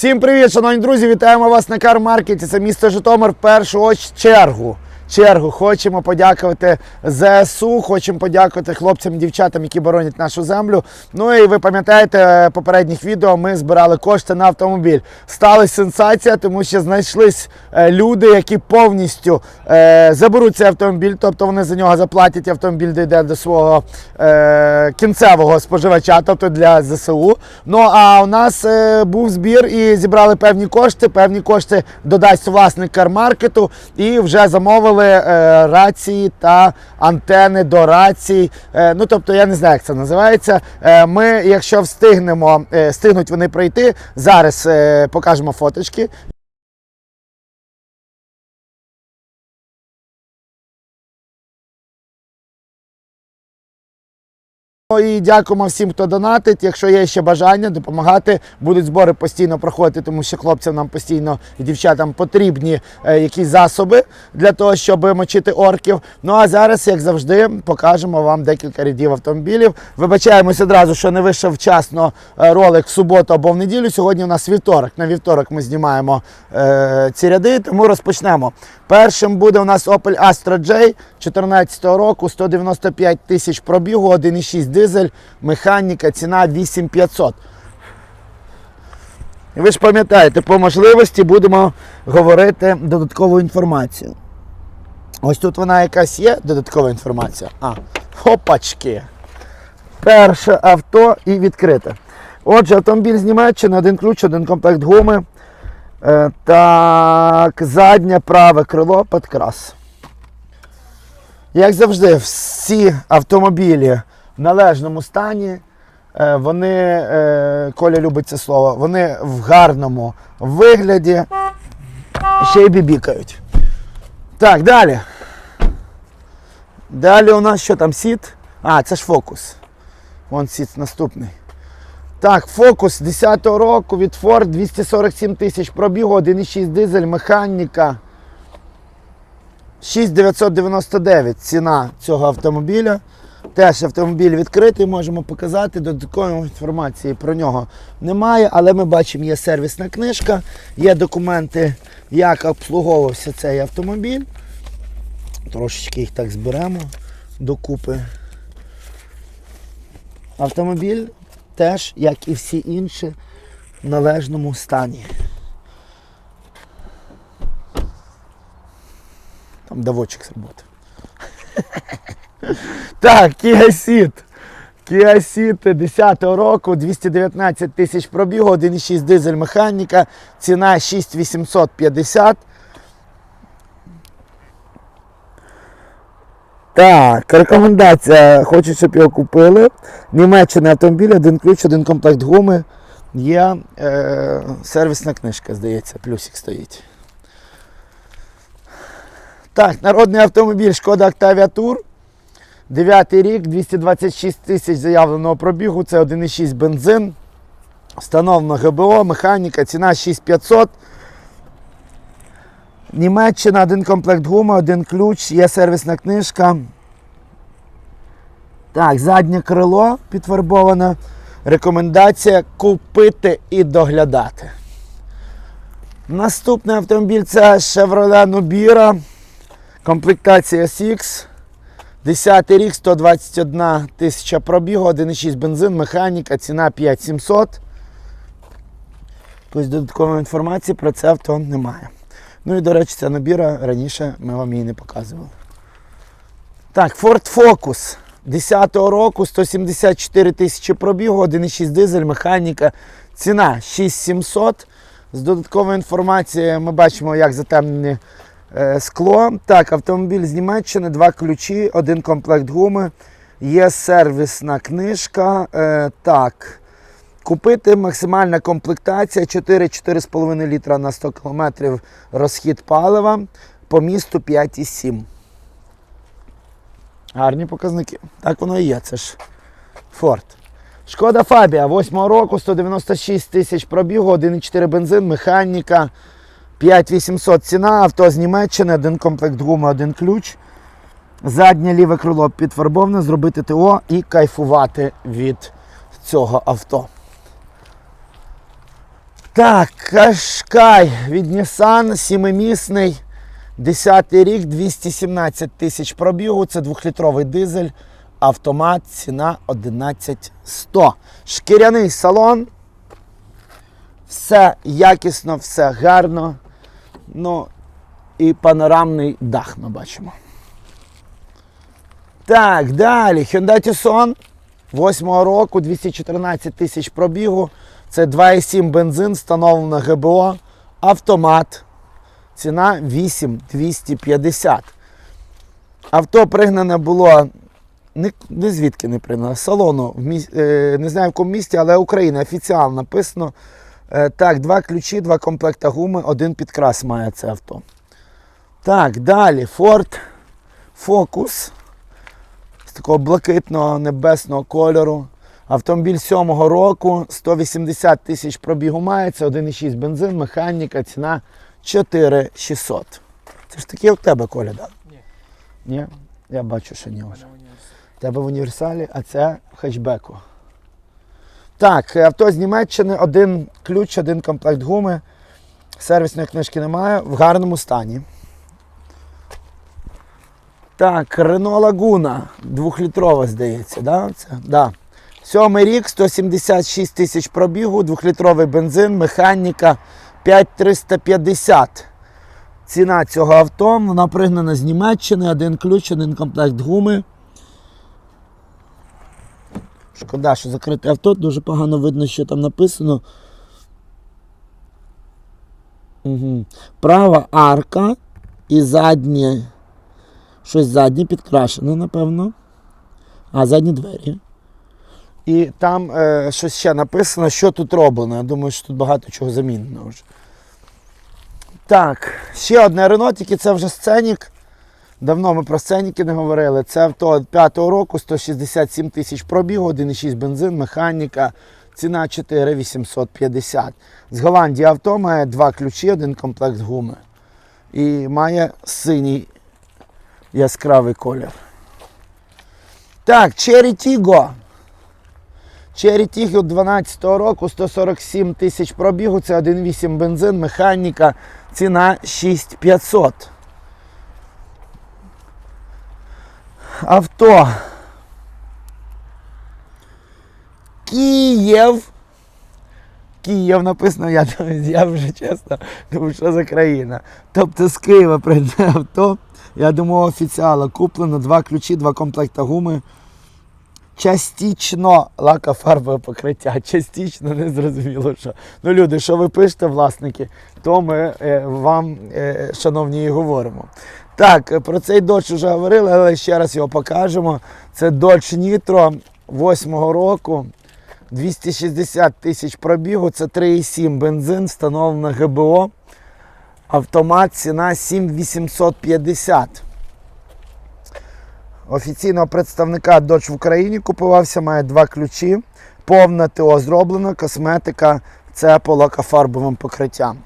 Всім привіт, шановні друзі! Вітаємо вас на Кармаркеті. Це місто Житомир в першу чергу. Чергу хочемо подякувати ЗСУ, хочемо подякувати хлопцям і дівчатам, які боронять нашу землю. Ну і ви пам'ятаєте, попередніх відео ми збирали кошти на автомобіль. Сталася сенсація, тому що знайшлись е, люди, які повністю е, заберуть цей автомобіль, тобто вони за нього заплатять. Автомобіль дійде до свого е, кінцевого споживача, тобто для ЗСУ. Ну а у нас е, був збір і зібрали певні кошти. Певні кошти додасть власник кармаркету і вже замовили е, рації та антени до рацій. Е, ну тобто, я не знаю, як це називається. Е, ми, якщо встигнемо, е, встигнуть вони прийти, зараз е, покажемо фоточки. І дякуємо всім, хто донатить. Якщо є ще бажання допомагати, будуть збори постійно проходити, тому що хлопцям нам постійно і дівчатам потрібні е, якісь засоби для того, щоб мочити орків. Ну а зараз, як завжди, покажемо вам декілька рядів автомобілів. Вибачаємось одразу, що не вийшов вчасно е, ролик в суботу або в неділю. Сьогодні у нас вівторок. На вівторок ми знімаємо е, ці ряди, тому розпочнемо. Першим буде у нас Opel Astra J 14 року, 195 тисяч пробігу, 1,6 дизель, механіка, ціна 8500. І ви ж пам'ятаєте, по можливості будемо говорити додаткову інформацію. Ось тут вона якась є, додаткова інформація. А, хопачки. Перше авто і відкрите. Отже, автомобіль з Німеччини, один ключ, один комплект гуми. Е, так, заднє праве крило підкрас. Як завжди, всі автомобілі в належному стані. Е, Вони, е, Коля любить це слово, вони в гарному вигляді. Ще й бібікають. Так, далі. Далі у нас що там сіт? А, це ж фокус. Вон сіт наступний. Так, фокус 10-го року від Ford 247 тисяч пробігу, 1,6 дизель, механіка. 6999 ціна цього автомобіля. Теж автомобіль відкритий, можемо показати. Додаткової інформації про нього немає, але ми бачимо, є сервісна книжка, є документи, як обслуговувався цей автомобіль. Трошечки їх так зберемо докупи. Автомобіль теж, як і всі інші, в належному стані. Там давочок сработав. Так, Kia Ceed. Kia Ceed 10 року, 219 тисяч пробігу, 1,6 дизель механіка, ціна 6850. Так, рекомендація. Хочу, щоб його купили. Німеччина автомобіль, один ключ, один комплект гуми. Є е, сервісна книжка, здається, плюсик стоїть. Так, народний автомобіль Шкода Octavia Tour. 9 рік, 226 тисяч заявленого пробігу, це 1,6 бензин. Встановлено ГБО, механіка, ціна 6500. Німеччина, один комплект гуми, один ключ, є сервісна книжка. Так, заднє крило підфарбоване. Рекомендація купити і доглядати. Наступний автомобіль це Chevrolet Nubira. Комплектація SX. 10 рік, 121 тисяча пробігу, 1,6 бензин, механіка, ціна 5700. Якоїсь додаткової інформації про це авто немає. Ну і, до речі, ця набіра раніше ми вам її не показували. Так, Ford Focus 10-го року, 174 тисячі пробігу, 1,6 дизель, механіка, ціна 6700. З додатковою інформацією ми бачимо, як затемнені е, скло. Так, автомобіль з Німеччини, два ключі, один комплект гуми. Є сервісна книжка. Е, так. Купити максимальна комплектація 4-4,5 літра на 100 км розхід палива по місту 5,7. Гарні показники. Так воно і є, це ж Форд. Шкода Фабія 8 року, 196 тисяч пробігу, 1,4 бензин, механіка, 5800 ціна, авто з Німеччини, один комплект гуми, один ключ. Заднє ліве крило підфарбоване, зробити ТО і кайфувати від цього авто. Так, Кашкай від Nissan, сімимісний. 10 рік, 217 тисяч пробігу. Це двохлітровий дизель, автомат, ціна 11100. Шкіряний салон. Все якісно, все гарно. Ну і панорамний дах ми бачимо. Так, далі. Hyundai Tucson 8 року, 214 тисяч пробігу. Це 2,7 бензин, встановлено ГБО, автомат. Ціна 8250. Авто пригнане було не, не звідки не пригнане, салону. В міс, е, не знаю в якому місті, але Україна офіціально написано. Е, так, два ключі, два комплекта гуми, один підкрас має це авто. Так, далі Ford Focus з такого блакитного небесного кольору. Автомобіль 7-го року, 180 тисяч пробігу має, це 1,6 бензин, механіка, ціна 4600. Це ж таке у тебе, Коля, так? Ні. Ні? Я бачу, що ні вже. У тебе в універсалі, а це в хетчбеку. Так, авто з Німеччини, один ключ, один комплект гуми. Сервісної книжки немає, в гарному стані. Так, Renault Laguna, двохлітрова, здається, да? Це? Да. Сьомий рік, 176 тисяч пробігу, двохлітровий бензин, механіка 5350. Ціна цього авто, вона пригнана з Німеччини, один ключ, один комплект гуми. Шкода, що закрите авто, дуже погано видно, що там написано. Угу. Права арка і заднє. Щось заднє підкрашене, напевно. А, задні двері. І там е, щось ще написано, що тут роблено. Я думаю, що тут багато чого замінено вже. Так, ще одне Рено, тільки це вже сценік. Давно ми про сценіки не говорили. Це авто 5-го року, 167 тисяч пробігу, 1,6 бензин, механіка, ціна 4850. З Голландії авто має два ключі, один комплект гуми. І має синій яскравий колір. Так, Cherry Tiggo. Cherry Tiggo 12 року, 147 тисяч пробігу, це 1,8 бензин, механіка, ціна 6500. Авто. Київ. Київ написано, я, я вже чесно, думаю, що за країна. Тобто з Києва прийде авто. Я думаю, офіціала куплено два ключі, два комплекта гуми. Частично лакофарбове покриття, частично не зрозуміло, що. Ну, люди, що ви пишете, власники, то ми е, вам, е, шановні, і говоримо. Так, про цей додж вже говорили, але ще раз його покажемо. Це Dodge Nitro 8-го року. 260 тисяч пробігу, це 3,7 бензин, встановлено ГБО. Автомат ціна 7850. Офіційного представника Dodge в Україні купувався, має два ключі. Повне ТО зроблено, косметика це по лакофарбовим покриттям.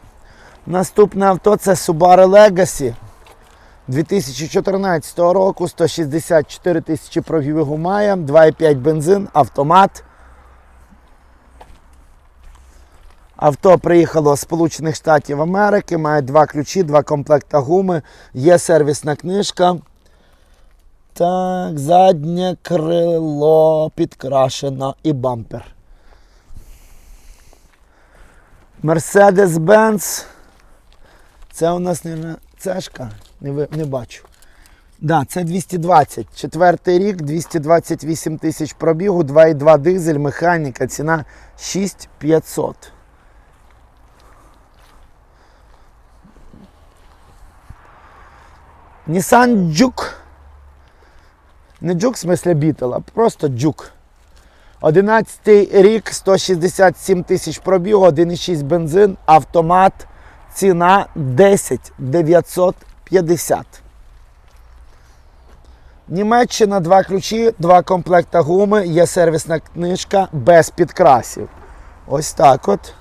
Наступне авто це Subaru Legacy 2014 року, 164 тисячі пробігу має, 2,5 бензин, автомат. Авто приїхало з Сполучених Штатів Америки, має два ключі, два комплекта гуми, є сервісна книжка. Так, заднє крило підкрашено і бампер. Mercedes-Benz. Це у нас не цешка, не, не бачу. Да, це 220. Четвертий рік, 228 тисяч пробігу, 2,2 дизель, механіка, ціна 6500. Nissan Juke. Не Juke в смислі Beetle, просто Juke. 11 рік, 167 тисяч пробігу, 1,6 бензин, автомат, ціна 10 950. Німеччина, два ключі, два комплекта гуми, є сервісна книжка без підкрасів. Ось так от.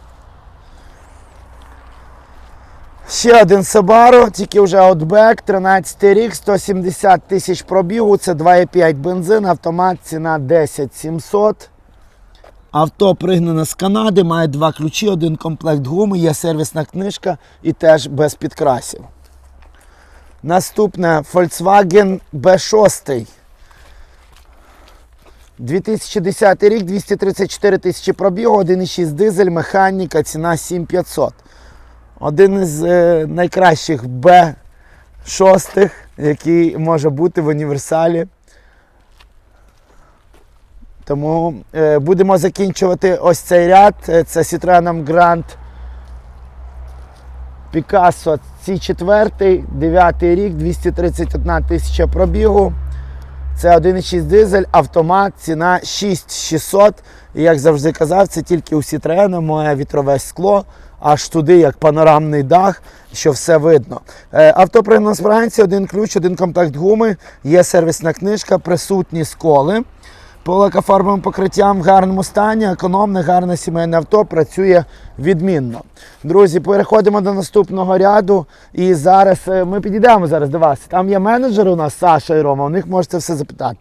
Ще один Subaru, тільки вже Outback, 13 рік, 170 тисяч пробігу, це 2,5 бензин, автомат, ціна 10 700. Авто пригнане з Канади, має два ключі, один комплект гуми, є сервісна книжка і теж без підкрасів. Наступне Volkswagen B6. 2010 рік, 234 тисячі пробігу, 1,6 дизель, механіка, ціна 7500. Один із е, найкращих B6, який може бути в універсалі. Тому е, будемо закінчувати ось цей ряд. Е, Це Citroen Grand Picasso C4, 9 рік, 231 тисяча пробігу. Це 1,6 дизель, автомат, ціна 6600. І як завжди казав, це тільки у Citroen моє вітрове скло, аж туди, як панорамний дах, що все видно. Е, Авто пригнано з один ключ, один комплект гуми, є сервісна книжка, присутні сколи. По лакофарбовим покриттям в гарному стані, економне, гарне сімейне авто працює відмінно. Друзі, переходимо до наступного ряду. І зараз е, ми підійдемо зараз до вас. Там є менеджери у нас, Саша і Рома, у них можете все запитати.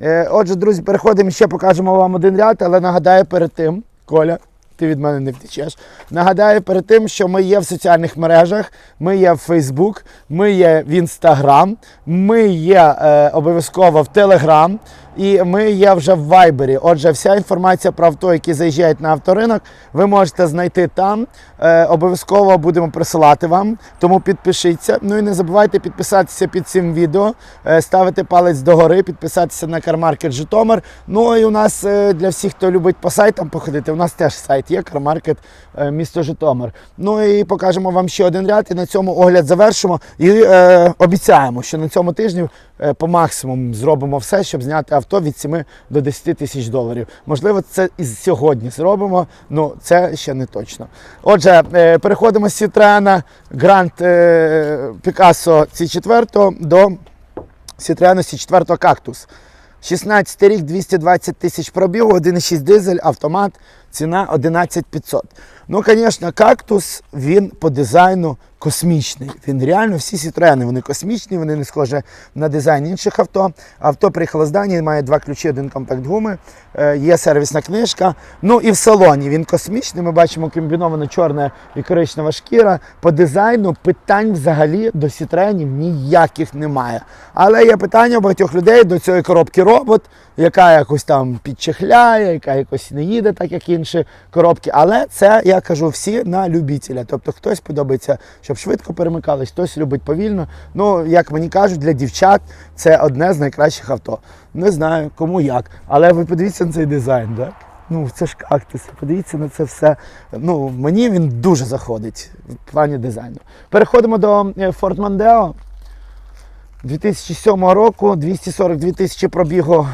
Е, Отже, друзі, переходимо ще покажемо вам один ряд, але нагадаю перед тим, Коля. Ти від мене не втечеш. Нагадаю перед тим, що ми є в соціальних мережах, ми є в Фейсбук, ми є в Інстаграм, ми є е, обов'язково в Telegram і ми є вже в Viber. Отже, вся інформація про авто, які заїжджають на авторинок, ви можете знайти там. Е, обов'язково будемо присилати вам. Тому підпишіться. Ну і не забувайте підписатися під цим відео, е, ставити палець догори, підписатися на CarMarket Житомир. Ну і у нас е, для всіх, хто любить по сайтам походити, у нас теж сайт є CarMarket е, місто Житомир. Ну і покажемо вам ще один ряд, і на цьому огляд завершимо. І е, обіцяємо, що на цьому тижні е, по максимуму зробимо все, щоб зняти авто від 7 до 10 тисяч доларів. Можливо, це і сьогодні зробимо, ну це ще не точно. Отже, е, переходимо з Citroen Grand е, Picasso C4 до Citroen C4 Cactus. 16 рік, 220 тисяч пробігу, 1,6 дизель, автомат, ціна 11500. Ну, звісно, кактус він по дизайну космічний. Він реально всі Citroen, вони космічні, вони не схожі на дизайн інших авто. Авто приїхало з Данії, має два ключі, один комплект гуми, е, є сервісна книжка. Ну і в салоні він космічний. Ми бачимо комбінована чорна і коричнева шкіра. По дизайну питань взагалі до Citroenів ніяких немає. Але є питання у багатьох людей до цієї коробки робот, яка якось там підчехляє, яка якось не їде, так як інші коробки. Але це, я кажу, всі на любителя. Тобто хтось подобається, щоб швидко перемикались, хтось любить повільно. Ну, як мені кажуть, для дівчат це одне з найкращих авто. Не знаю, кому як. Але ви подивіться на цей дизайн, так? Ну, це ж кактус. Подивіться на це все. Ну, мені він дуже заходить в плані дизайну. Переходимо до е, Ford Mondeo. 2007 року 242 тисячі пробігу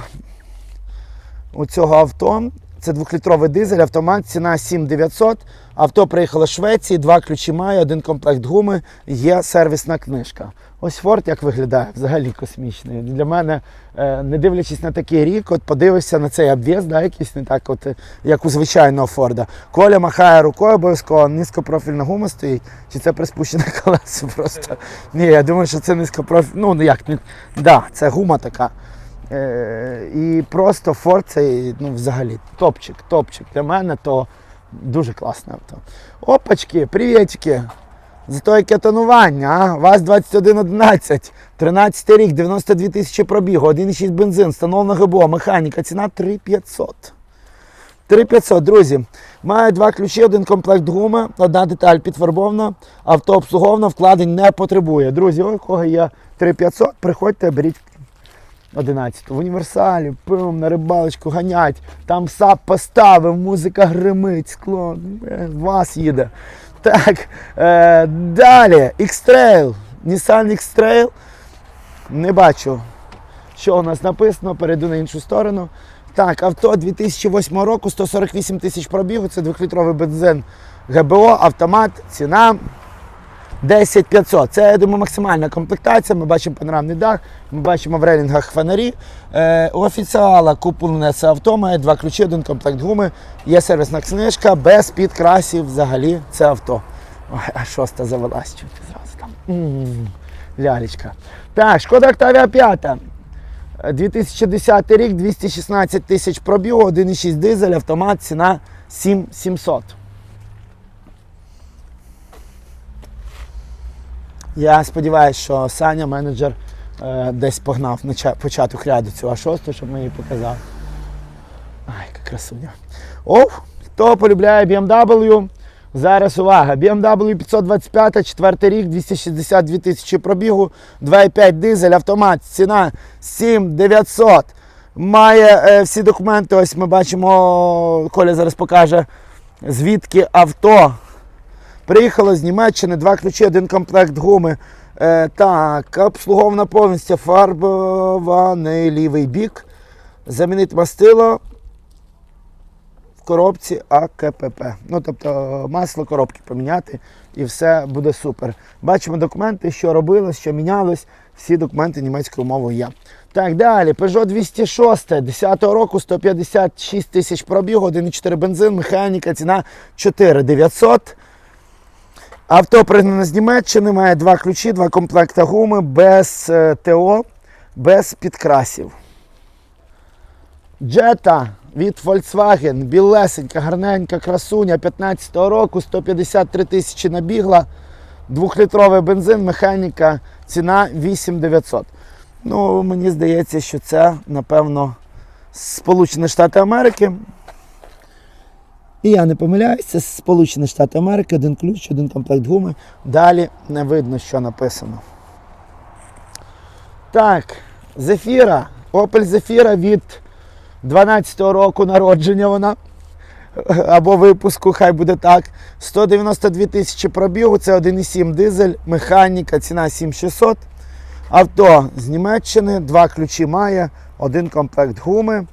у цього авто. Це двохлітровий дизель, автомат, ціна 7900. Авто приїхало з Швеції, два ключі має, один комплект гуми, є сервісна книжка. Ось Форд як виглядає, взагалі космічний. Для мене, е, не дивлячись на такий рік, от подивишся на цей обв'яз, да, якийсь не так, от, як у звичайного Форда. Коля махає рукою обов'язково, низькопрофільна гума стоїть. Чи це приспущене колесо просто? Ні, я думаю, що це низькопрофільна. Ну, ну як, не... да, це гума така. Е, і просто Форд це ну, взагалі топчик, топчик. Для мене то дуже класне авто. Опачки, привітики. Зато тонування, а? ВАЗ-2111, 13 рік, 92 тисячі пробігу, 1,6 бензин, встановлена ГБО, механіка, ціна 3500. 3500, друзі. Має два ключі, один комплект гуми, одна деталь підфарбована, авто обслуговано, вкладень не потребує. Друзі, у кого є 3500, приходьте, беріть 11 в універсалі, пивом на рибалочку ганять, там сап поставив, музика гримить, скло, е, вас їде. Так, е, далі, X-Trail, Nissan X-Trail. Не бачу, що у нас написано, перейду на іншу сторону. Так, авто 2008 року, 148 тисяч пробігу, це 2-літровий бензин ГБО, автомат, ціна 10 500. Це, я думаю, максимальна комплектація. Ми бачимо панорамний дах, ми бачимо в рейлінгах фонарі. Е, у офіціала куплене це авто, має два ключі, один комплект гуми, є сервісна книжка, без підкрасів взагалі це авто. Ой, а шоста завелась чуть зразу там. Лялечка. Так, шкода Октавія 5. Е, 2010 рік, 216 тисяч пробігу, 1,6 дизель, автомат, ціна 7700. Я сподіваюся, що Саня, менеджер, е, десь погнав початок ряду цього шостого, щоб ми її показали. Ай, яка красуня. О, хто полюбляє BMW? Зараз увага. BMW 525, четвертий рік, 262 тисячі пробігу, 2,5 дизель, автомат, ціна 7900. Має е, всі документи, ось ми бачимо, Коля зараз покаже, звідки авто. Приїхало з Німеччини, два ключі, один комплект гуми. Е, так, обслугована повністю фарбований лівий бік. Замінити мастило в коробці АКПП. Ну, тобто масло коробки поміняти і все буде супер. Бачимо документи, що робилось, що мінялось. Всі документи німецькою мовою є. Так, далі. Peugeot 206, 10 року, 156 тисяч пробігу, 1,4 бензин, механіка, ціна 4900. Авто пригнане з Німеччини, має два ключі, два комплекти гуми, без е, ТО, без підкрасів. Джета від Volkswagen, білесенька, гарненька красуня 15-го року, 153 тисячі набігла, двохлітровий бензин, механіка, ціна 8900. Ну, мені здається, що це, напевно, Сполучені Штати Америки. І я не помиляюсь, це Сполучені Штати Америки, один ключ, один комплект гуми. Далі не видно, що написано. Так, Зефіра. Opel Zafira від 12-го року народження вона. Або випуску, хай буде так. 192 тисячі пробігу, це 1,7 дизель, механіка, ціна 7600. Авто з Німеччини, два ключі має, один комплект гуми.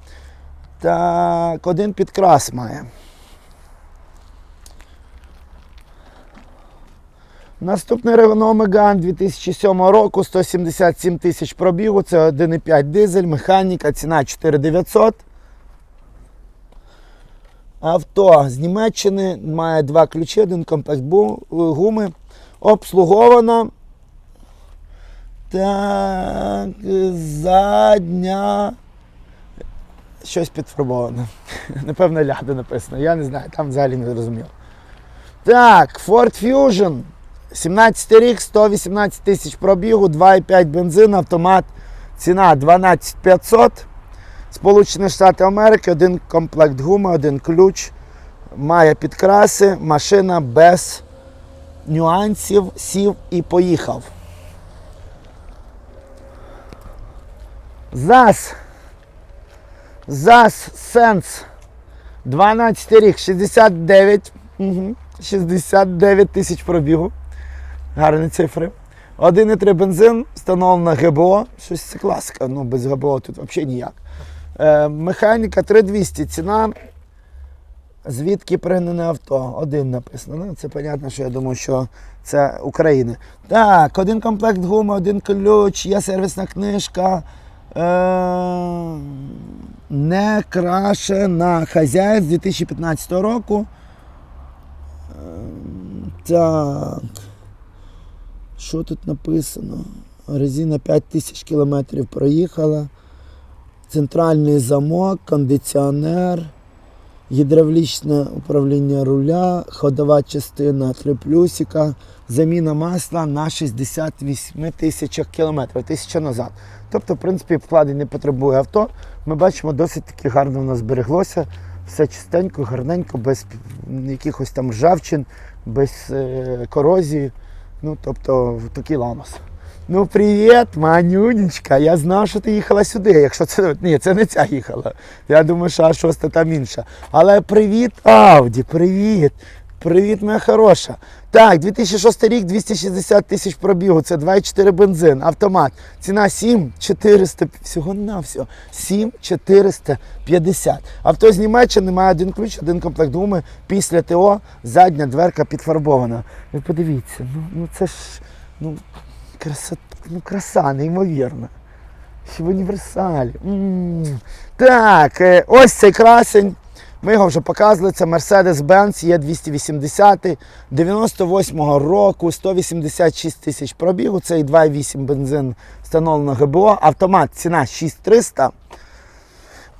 Так, один підкрас має. Наступний Renault Megane 2007 року, 177 тисяч пробігу, це 1,5 дизель, механіка, ціна 4900. Авто з Німеччини має два ключі, один комплект гуми. Обслуговано. Так, задня. Щось підфарбоване. Напевно, ляда написано. Я не знаю, там взагалі не зрозуміло. Так, Ford Fusion. 17 рік, 118 тисяч пробігу, 2,5 бензин, автомат. Ціна 12500. Сполучені Штати Америки, один комплект гуми, один ключ. Має підкраси, машина без нюансів, сів і поїхав. ЗАЗ. ЗАЗ Сенс. 12 рік, 69. Угу. 69 тисяч пробігу. Гарні цифри. 1,3 бензин, встановлена ГБО. Щось це класика. Ну, без ГБО тут взагалі ніяк. Е, механіка 3200. Ціна. Звідки пригнане авто? Один написано. Ну, це понятно, що я думаю, що це України. Так, один комплект гуми, один ключ, є сервісна книжка. Е, не крашена хазяїн з 2015 року. Е, так. Що тут написано? Резина 5000 кілометрів проїхала. Центральний замок, кондиціонер, гідравлічне управління руля, ходова частина 3 плюсика, заміна масла на 68 тисячах кілометрів, тисяча назад. Тобто, в принципі, вкладень не потребує авто. Ми бачимо, досить таки гарно воно збереглося. Все чистенько, гарненько, без якихось там ржавчин, без е, корозії. Ну, тобто, такий ламос. Ну, привіт, манюнечка. Я знав, що ти їхала сюди. Якщо це. Ні, це не ця їхала. Я думаю, що А6 там інша. Але привіт, Ауді, привіт. Привіт, моя хороша. Так, 2006 рік, 260 тисяч пробігу. Це 2,4 бензин, автомат. Ціна 7400, всього на всього. 7450. Авто з Німеччини має один ключ, один комплект гуми. Після ТО задня дверка підфарбована. Ви подивіться, ну, ну це ж ну, краса, ну, краса, неймовірна. Ще в універсалі. М. Так, е, ось цей красень. Ми його вже показували. Це Mercedes-Benz є 280 98-го року, 186 тисяч пробігу. Це і 2,8 бензин встановлено ГБО. Автомат ціна 6300.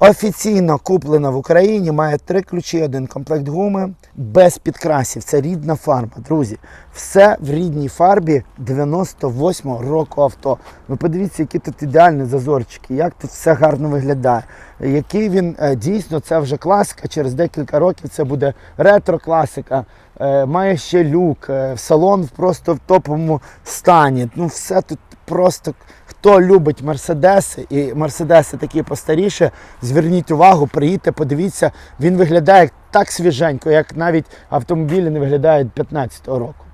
Офіційно куплена в Україні, має три ключі, один комплект гуми без підкрасів. Це рідна фарба, друзі. Все в рідній фарбі 98-го року авто. Ви подивіться, які тут ідеальні зазорчики, як тут все гарно виглядає. Який він е, дійсно це вже класика. Через декілька років це буде ретро-класика. Е, Має ще люк, е, салон просто в топовому стані. Ну, все тут просто хто любить мерседеси і мерседеси такі постаріше, зверніть увагу, приїдьте, подивіться, він виглядає так свіженько, як навіть автомобілі не виглядають 15-го року.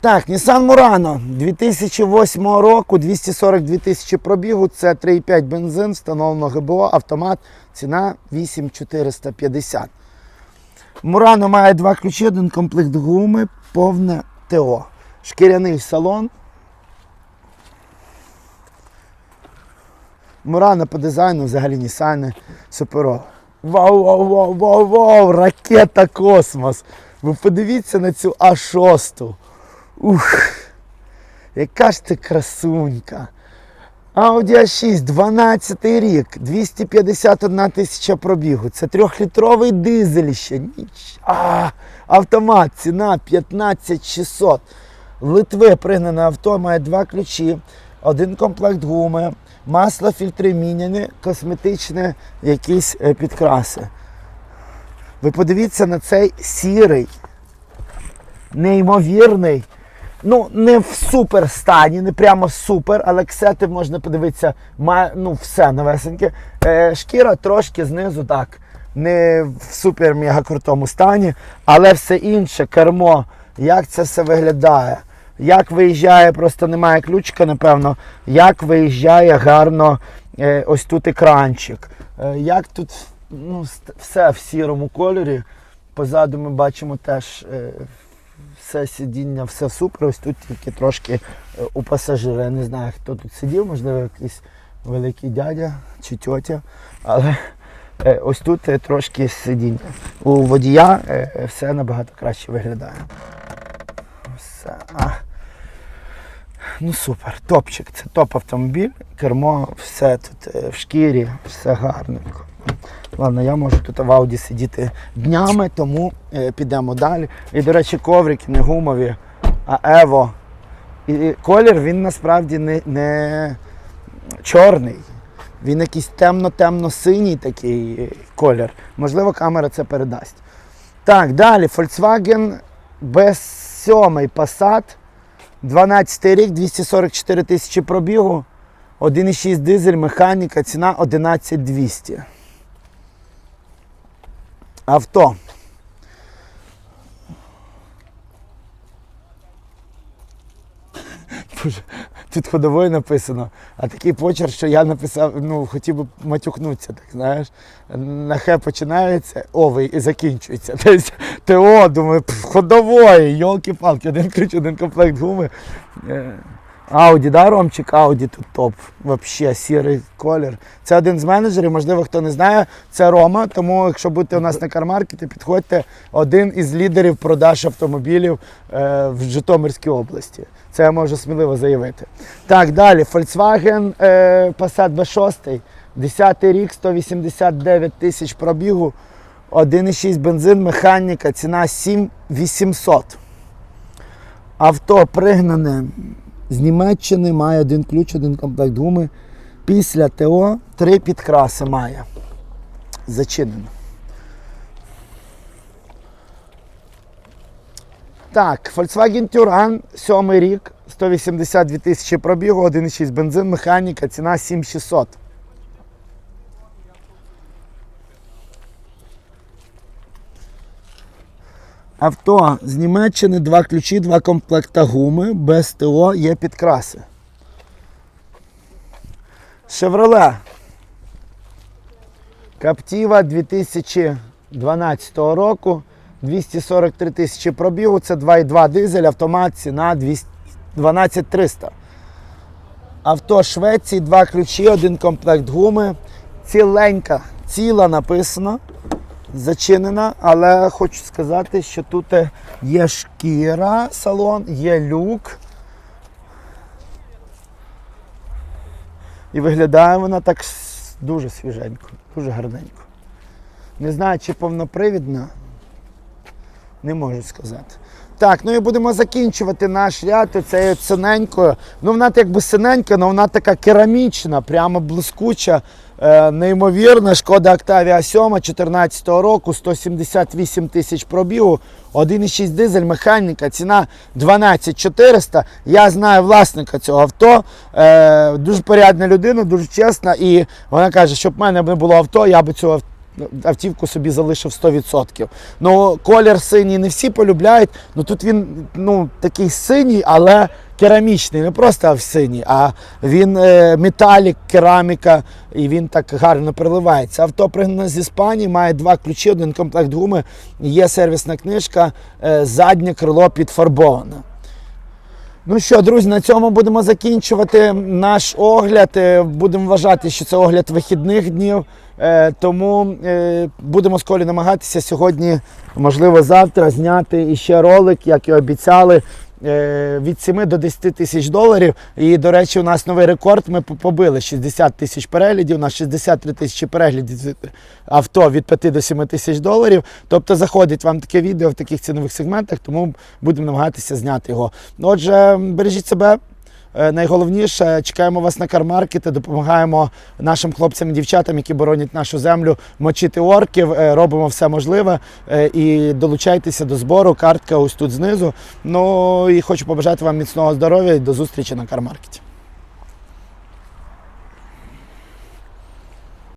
Так, Nissan Murano 2008 року, 242 тисячі пробігу, це 3,5 бензин, встановлено ГБО, автомат, ціна 8450. Murano має два ключі, один комплект гуми, повне ТО. Шкіряний салон. Мурана по дизайну взагалі Nissan суперова. Вау, вау, вау, вау, вау! Ракета космос! Ви подивіться на цю А6. Ух! Яка ж ти красунька! Audi A6, 12 рік, 251 тисяча пробігу. Це трьохлітровий дизель ще. Ніч. А, автомат, ціна 15600. Литви пригнане авто, має два ключі, один комплект гуми, масло фільтри міняні, косметичні якісь е, підкраси. Ви подивіться на цей сірий, неймовірний. Ну, не в супер стані, не прямо супер, але ксети можна подивитися, має ну, все новесеньке. Е, шкіра трошки знизу так, не в супер мега крутому стані, але все інше, кермо, як це все виглядає. Як виїжджає, просто немає ключика, напевно, як виїжджає гарно е, ось тут екранчик. Е, як тут ну, все в сірому кольорі. Позаду ми бачимо теж е, все сидіння, все супер. Ось тут тільки трошки е, у пасажира. Я не знаю, хто тут сидів, можливо, якийсь великий дядя чи тьотя. Але е, ось тут е, трошки сидіння. У водія е, е, все набагато краще виглядає. Все. А. Ну супер, топчик. Це топ автомобіль, кермо, все тут е, в шкірі, все гарненько. Ладно, я можу тут в ауді сидіти днями, тому е, підемо далі. І, до речі, коврики не гумові, а Ево. І, колір він насправді не, не чорний. Він якийсь темно-темно-синій такий е, колір. Можливо, камера це передасть. Так, далі. Volkswagen B7 Passat. 12 рік, 244 тисячі пробігу, 1,6 дизель, механіка, ціна 11200. Авто. Тут ходовою написано, а такий почерк, що я написав, ну, хотів би матюкнутися, так знаєш. На Х починається, овий і закінчується. Тобто ТО, думаю, ходової, йолки-палки, один ключ, один комплект гуми. Ауді, да, Ромчик? Ауді тут топ. Вообще сірий колір. Це один з менеджерів, можливо, хто не знає, це Рома. Тому, якщо будете у нас на кармаркеті, підходьте один із лідерів продаж автомобілів е, в Житомирській області. Це я можу сміливо заявити. Так, далі. Volkswagen е, Passat B6, 10 рік, 189 тисяч пробігу, 1,6 бензин, механіка, ціна 7800. Авто пригнане з Німеччини, має один ключ, один комплект гуми. Після ТО три підкраси має. Зачинено. Так, Volkswagen Touran, 7 рік, 182 тисячі пробігу, 1,6 бензин, механіка, ціна 7600. Авто з Німеччини, два ключі, два комплекта гуми, без ТО є підкраси. Chevrolet. Captiva 2012 року. 243 тисячі пробігу, це 2,2 дизель, автомат, ціна 12300. Авто Швеції, два ключі, один комплект гуми. Ціленька, ціла написано, зачинена, але хочу сказати, що тут є шкіра салон, є люк. І виглядає вона так дуже свіженько, дуже гарненько. Не знаю, чи повнопривідна, не можу сказати. Так, ну і будемо закінчувати наш ряд цією синенькою. Ну, вона якби синенька, але вона така керамічна, прямо блискуча, неймовірна. Шкода Октавія 7 14 року, 178 тисяч пробігу, 1,6 дизель, механіка, ціна 12 400. Я знаю власника цього авто. Е, дуже порядна людина, дуже чесна. І вона каже, щоб в мене не було авто, я би цього авто автівку собі залишив 100%. Ну, колір синій не всі полюбляють. Ну тут він ну, такий синій, але керамічний. Не просто синій, а він е, металік, кераміка, і він так гарно переливається. Авто пригнане з Іспанії, має два ключі, один комплект гуми, є сервісна книжка, е, заднє крило підфарбоване. Ну що, друзі, на цьому будемо закінчувати наш огляд. Е, Будемо вважати, що це огляд вихідних днів. Е, Тому е, будемо з Колі намагатися сьогодні, можливо, завтра зняти іще ролик, як і обіцяли. е, Від 7 до 10 тисяч доларів. І, до речі, у нас новий рекорд. Ми побили 60 тисяч переглядів. У нас 63 тисячі переглядів авто від 5 до 7 тисяч доларів. Тобто заходить вам таке відео в таких цінових сегментах, тому будемо намагатися зняти його. Отже, бережіть себе. Е, Найголовніше, чекаємо вас на кармаркети, допомагаємо нашим хлопцям і дівчатам, які боронять нашу землю, мочити орків, е, робимо все можливе е, і долучайтеся до збору. Картка ось тут знизу. Ну і хочу побажати вам міцного здоров'я і до зустрічі на кармаркеті.